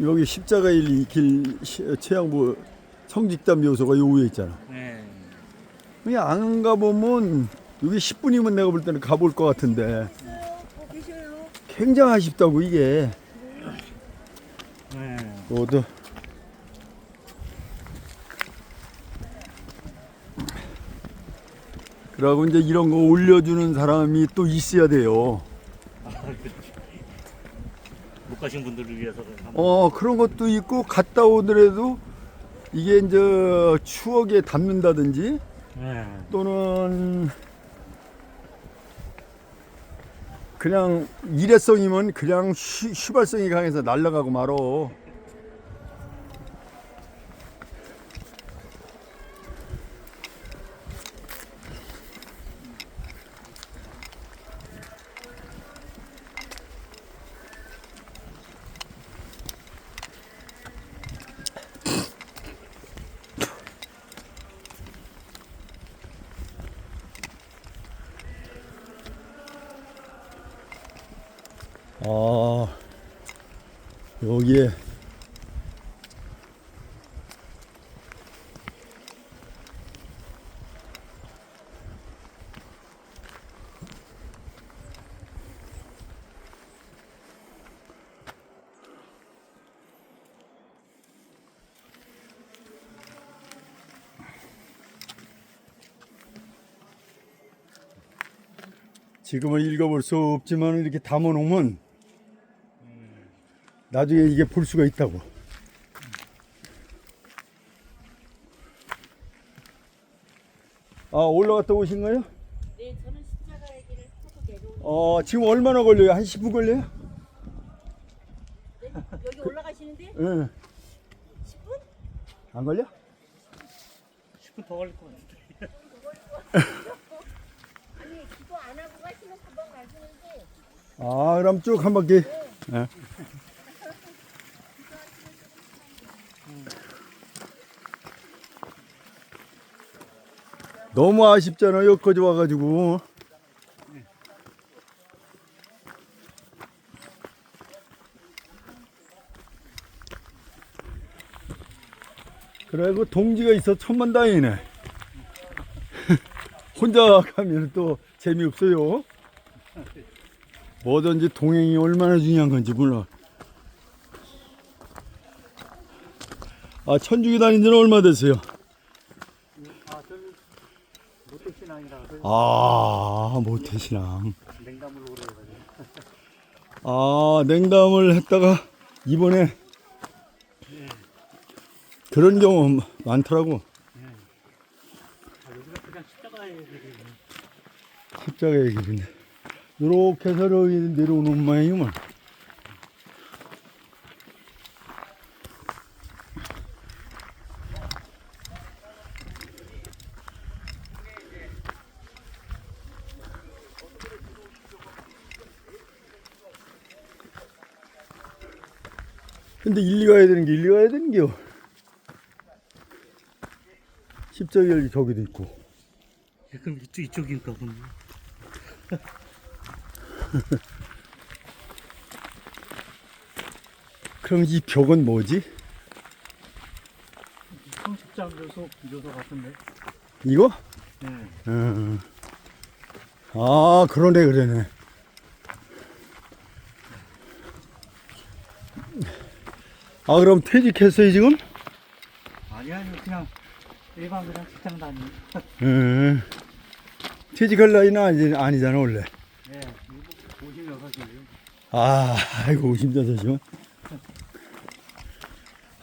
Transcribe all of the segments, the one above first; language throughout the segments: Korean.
여기 십자가의 길 시- 최양부 성직담 묘소가 요 위에 있잖아. 네. 그냥 안 가보면 여기 10분이면 내가 볼 때는 가볼 것 같은데 어, 계셔요. 굉장히 아쉽다고 이게. 네. 모두 그러고 이제 이런 거 올려주는 사람이 또 있어야 돼요. 못 가신 분들을 위해서 어 그런 것도 있고 갔다 오더라도 이게 이제 추억에 담는다든지 네. 또는 그냥 일회성이면 그냥 휘, 휘발성이 강해서 날아가고 말어. 여기에 지금은 읽어볼 수 없지만 이렇게 담아놓으면 나중에 이게 볼 수가 있다고. 아 올라갔다 오신 거예요? 네, 저는 십자가 얘기를 하고 내려오는. 어 지금 얼마나 걸려요? 한 10분 걸려요? 네, 여기 올라가시는데 응. 10분? 안 걸려? 10분 더 걸릴 것 같은데. 아니, 기도 안 하고 가시면 금방 가시는데. 아 그럼 쭉 한 바퀴. 예. 너무 아쉽잖아 여기까지 와가지고. 그리고 동지가 있어 천만 다행이네. 혼자 가면 또 재미없어요. 뭐든지 동행이 얼마나 중요한 건지 몰라. 아, 천주교 다닌 지는 얼마 되세요? 아, 모태신앙이라서 아, 모태신앙. 냉담으로 오래. 아, 냉담을 했다가 이번에 그런 경우 많더라고. 아, 여기가 그냥 십자가의 길이 십자가의 길인데. 요렇게 해서 내려오는 모양이구 근데 일리 가야 되는 게 일리 가야 되는 게요. 십자가 저기도 있고. 예, 그럼 이쪽, 이쪽인가 보네. 그럼 이 벽은 뭐지? 성식장 묘소, 묘소 같은데. 이거? 네. 응. 아, 그러네, 그러네. 아, 그럼 퇴직했어요, 지금? 아니, 아니, 그냥 일반 그냥 직장 다니. 응. 퇴직할 나이는 아니, 아니잖아, 원래. 네. 이거 56이에요. 아, 아이고, 56이면.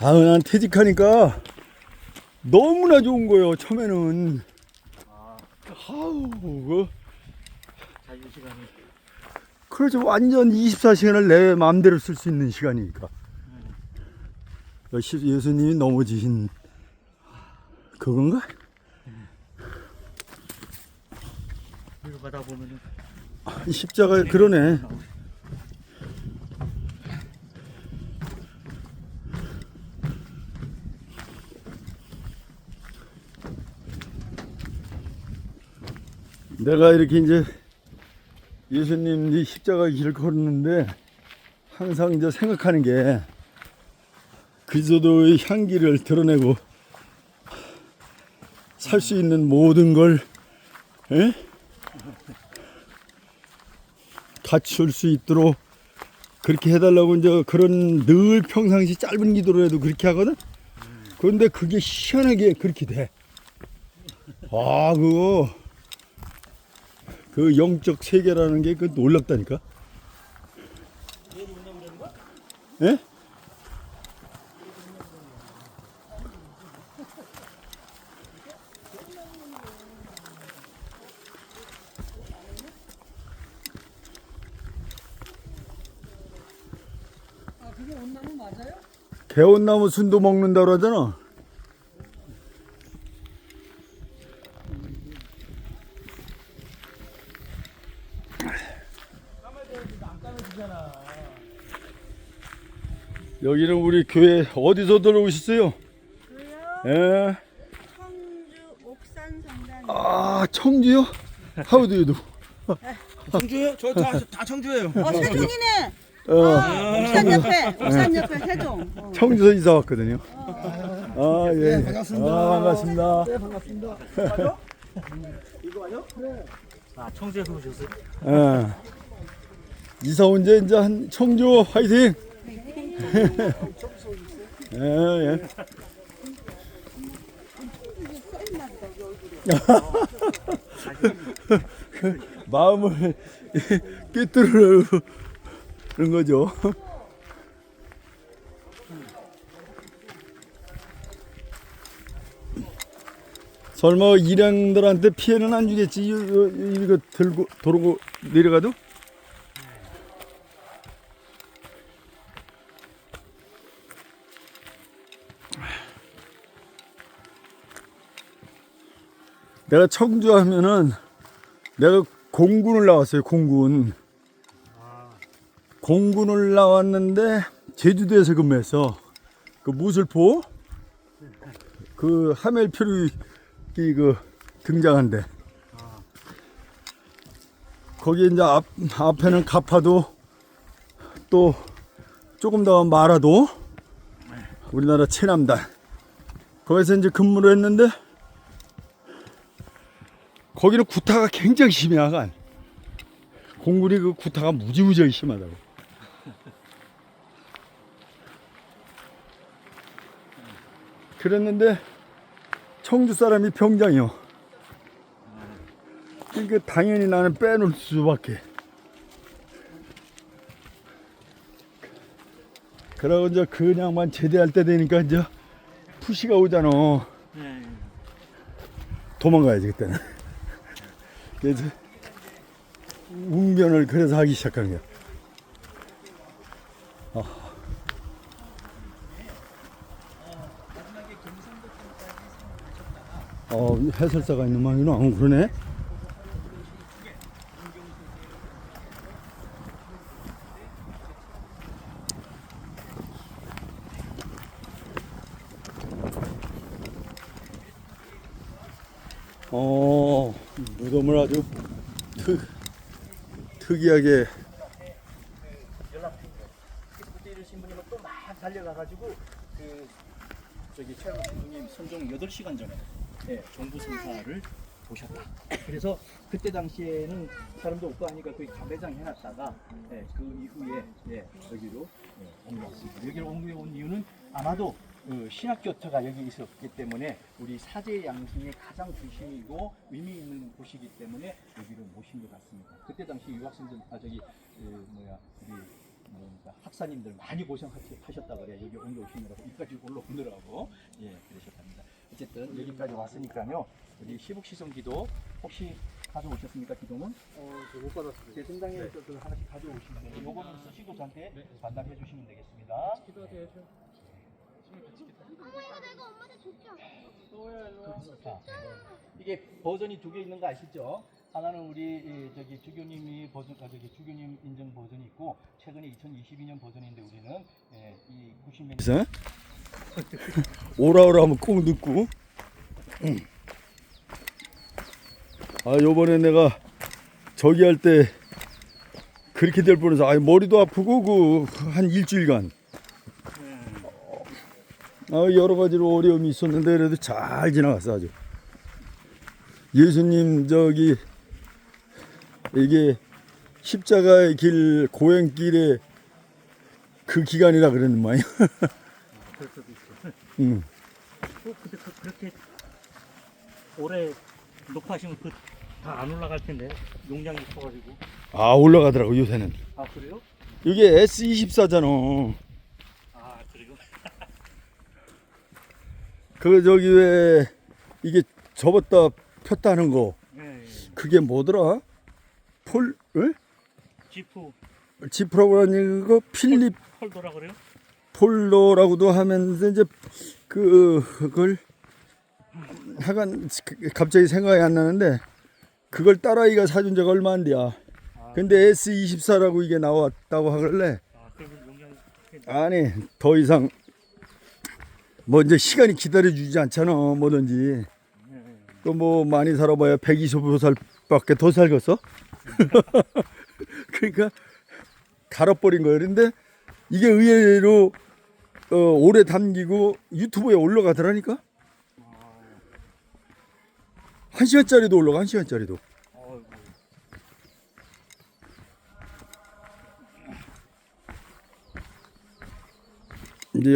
아우, 난 퇴직하니까 너무나 좋은 거예요, 처음에는. 아, 아우, 그. 자유 시간이. 그렇죠. 완전 24시간을 내 마음대로 쓸 수 있는 시간이니까. 역시 예수님이 넘어지신 그건가? 위로 가다 보면은. 이 십자가 그러네. 내가 이렇게 이제 예수님 이 십자가 길을 걸었는데 항상 이제 생각하는 게 그리스도의 향기를 드러내고 살 수 있는 모든 걸 에? 갖출 수 있도록 그렇게 해달라고 이제 그런 늘 평상시 짧은 기도를 해도 그렇게 하거든. 그런데 그게 희한하게 그렇게 돼. 아 그거 그 영적 세계라는 게 그 놀랍다니까. 예? 온나무 맞아요? 개온나무 순도 먹는다 그러잖아. 여기는 우리 교회 어디서 들어오셨어요? 저요 예. 청주 옥산 성당 아 청주요? 하우드 유도. 청주예요? 저 다 청주예요. 어 세종이네 어, 옥산 옆에 옥산 옆에 세종 어. 청주서 이사 왔거든요. 아 예. 반갑습니다. 아, 반갑습니다. 아 청주에서 오셨어요? 예. 이사 온 지 이제 한 청주 화이팅. 예, 예. 마음을 꿰뚫으 는 거죠. 설마 일행들한테 피해는 안 주겠지? 이거 들고 도르고 내려가도? 내가 청주 하면은 내가 공군을 나왔어요, 공군. 공군을 나왔는데 제주도에서 근무했어. 그 무술포 그 하멜표류기 그 등장한대. 거기 이제 앞 앞에는 가파도 또 조금 더 말아도 우리나라 체남단 거기서 이제 근무를 했는데 거기는 구타가 굉장히 심해 하간 공군이 그 구타가 무지무지하게 심하다고 그랬는데 청주 사람이 병장이요 그러니까 당연히 나는 빼놓을 수밖에 그러고 이제 그냥만 제대할 때 되니까 이제 푸시가 오잖아 네. 도망가야지 그때는 그래서 웅변을 그래서 하기 시작한 거야 아. 어 해설사가 있는 모양이구나 어, 그러네? 어 무덤을 아주 특, 특이하게 달려가가지고 그 저기 최고 선생님 선종 8시간 전에 예, 정부 성사를 보셨다. 그래서 그때 당시에는 사람도 없고 하니까 거의 가매장 해놨다가 예, 그 이후에 예, 여기로 예, 옮겨왔습니다. 여기로 옮겨온 이유는 아마도 그 신학교터가 여기 있었기 때문에 우리 사제 양심의 가장 중심이고 의미 있는 곳이기 때문에 여기로 모신 것 같습니다. 그때 당시 유학생들 아 저기 그 뭐야 우리 뭡니까 학사님들 많이 고생하셨다 그래 여기 옮겨오시느라고 여기까지 올라오느라고 예 그러셨답니다. 어쨌든 여기까지 왔으니까요. 우리 시북시성 기도 혹시 가져오셨습니까 기도는? 어, 저 못 받았어요. 제 성당에 서그 하나씩 가져오시면 돼요. 요거는 쓰시고 저한테 반납해 주시면 되겠습니다. 기도하세요. 자, 이게 버전이 두 개 있는 거 아시죠? 하나는 우리 이, 저기 주교님이 버전, 아, 저기 주교님 인증 버전이 있고 최근에 2022년 버전인데 우리는 예, 이 90년 그래서 오라 오라 하면 꼭 늦고 음. 아 요번에 내가 저기 할 때 그렇게 될 뻔해서 아 머리도 아프고 그 한 일주일간 어, 여러 가지로 어려움이 있었는데 그래도 잘 지나갔어 아주. 예수님 저기 이게 십자가의 길 고행길에 그 기간이라 그러는 말이야. 응. 어, 근데 그, 그렇게 오래 녹화하시면 그 다 안 올라갈 텐데 용량이 있어가지고. 아 올라가더라고 요새는. 아 그래요? 이게 S24잖아. 아 그리고 그 저기 왜 이게 접었다 폈다 하는 거 예, 예. 그게 뭐더라? 폴 에? 지프 지프라고라는 거 필립 폴더라 그래요? 폴로라고도 하면서 이제 그 그걸 하간 갑자기 생각이 안 나는데 그걸 딸아이가 사준 지가 얼마 안 돼야. 아, 근데 S24라고 이게 나왔다고 하길래 아 아니 더 이상 뭐 이제 시간이 기다려 주지 않잖아 뭐든지. 또 뭐 많이 살아봐야 125살밖에 더 살겠어? 그러니까 갈아버린 거예요. 근데 이게 의외로 어, 오래 담기고 유튜브에 올라가더라니까. 한 시간짜리도 올라가 한 시간짜리도.